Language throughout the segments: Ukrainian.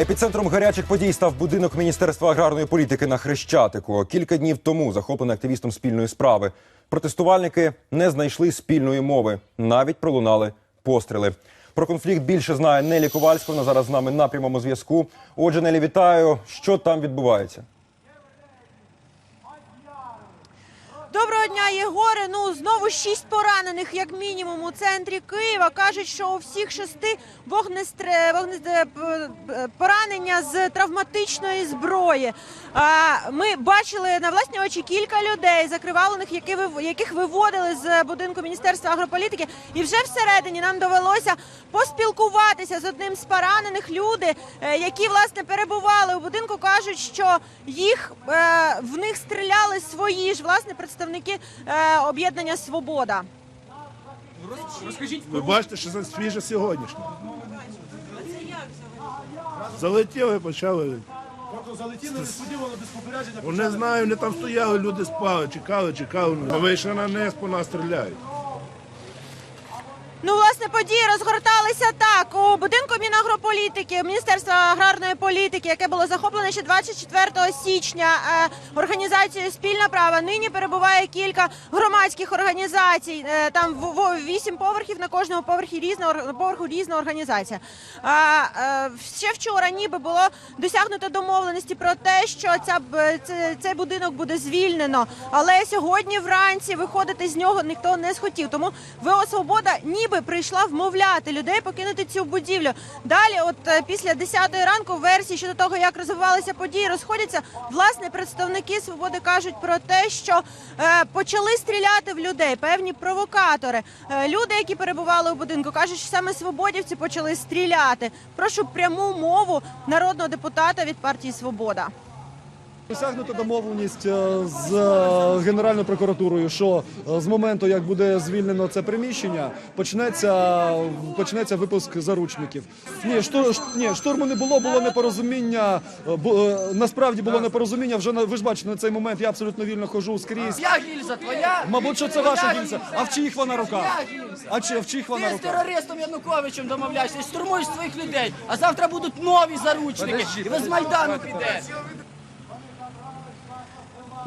Епіцентром гарячих подій став будинок Міністерства аграрної політики на Хрещатику. Кілька днів тому захоплений активістом спільної справи. Протестувальники не знайшли спільної мови, навіть пролунали постріли. Про конфлікт більше знає Нелі Ковальська. Вона зараз з нами на прямому зв'язку. Отже, Нелі, вітаю. Що там відбувається? Доброго дня, Єгоре. Ну знову шість поранених, як мінімум, у центрі Києва. кажуть, що у всіх шести вогнестре... вогнестре... п- п- поранення з травматичної зброї. А, ми бачили на власні очі кілька людей, закривавлених, які вив- яких виводили з будинку міністерства агрополітики. І вже всередині нам довелося поспілкуватися з одним з поранених. Люди, е, які власне перебували у будинку, кажуть, що їх е, в них стріляли свої ж власне представники е, об'єднання Свобода. Ви бачите, що це свіже сьогоднішнє. Залетіли, почали. Залетіли несподівано без попередження. Ну, не знаю, вони там стояли, люди спали, чекали, чекали. А вийшли на низ, по нас стріляють. Ну, власне, події розгорталися так. У будинку Мінагрополітики, Міністерства аграрної політики, яке було захоплене ще 24 січня е, організацією Спільна права. Нині перебуває кілька громадських організацій. Е, там вісім поверхів на кожному поверхі різна поверху різна організація. Е, ще вчора ніби було досягнуто домовленості про те, що ця цей будинок буде звільнено. Але сьогодні вранці виходити з нього ніхто не схотів. Тому ВО Свобода ніби прийшла вмовляти людей покинути цю будівлю. Далі, от е, після 10 ранку, версії щодо того, як розвивалися події, розходяться. Власне, представники свободи кажуть про те, що е, почали стріляти в людей, певні провокатори. Е, люди, які перебували у будинку, кажуть, що саме свободівці почали стріляти. Прошу пряму мову народного депутата від партії Свобода. Досягнута домовленість е, з е, Генеральною прокуратурою, що е, з моменту, як буде звільнено це приміщення, почнеться, почнеться випуск заручників. Ні, штур, ні, штурму не було, було непорозуміння. е, Насправді було непорозуміння. Вже на ви ж бачите на цей момент. Я абсолютно вільно хожу скрізь. Я гільза твоя? Мабуть, що це ваша гільза. А в чиїх вона рука? А чи в чиїх вона Ти з терористом Януковичем домовляєшся штурмуєш своїх людей, а завтра будуть нові заручники, і ви з Майдану підете.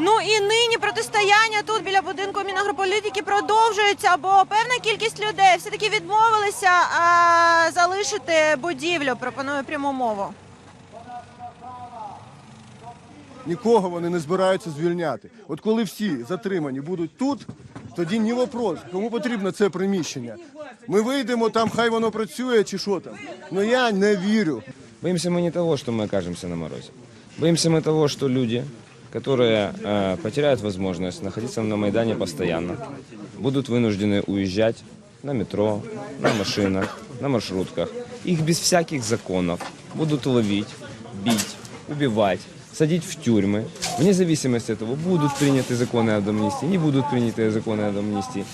Ну і нині протистояння тут біля будинку Мінагрополітики продовжується, бо певна кількість людей все таки відмовилися а, залишити будівлю. Пропоную пряму мову. Нікого вони не збираються звільняти. От коли всі затримані будуть тут, тоді ні вопрос, кому потрібно це приміщення. Ми вийдемо там, хай воно працює чи що там. Ну я не вірю. Боимся мы не того, что мы окажемся на морозе. Боимся мы того, что люди, которые э, потеряют возможность находиться на Майдане постоянно, будут вынуждены уезжать на метро, на машинах, на маршрутках. Их без всяких законов будут ловить, бить, убивать, садить в тюрьмы. Вне зависимости от того, будут приняты законы об амнистии, не будут приняты законы об амнистии.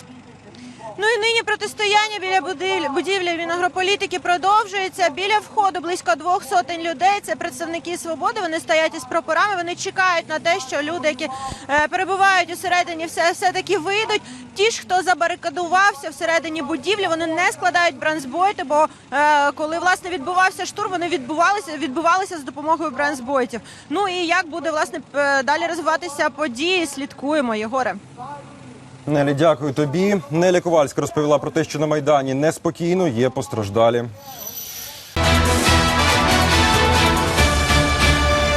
Ну і нині протистояння біля будівлі, Мінагрополітики продовжується. Біля входу близько двох сотень людей. Це представники свободи. Вони стоять із прапорами. Вони чекають на те, що люди, які е, перебувають усередині, все, таки вийдуть. Ті ж, хто забарикадувався всередині будівлі, вони не складають бронзбойти, бо е, коли власне відбувався штурм, вони відбувалися відбувалися з допомогою бронзбойтів. Ну і як буде власне далі розвиватися події? Слідкуємо, Єгоре. Нелі, дякую тобі. Нелі Ковальська розповіла про те, що на майдані неспокійно є постраждалі.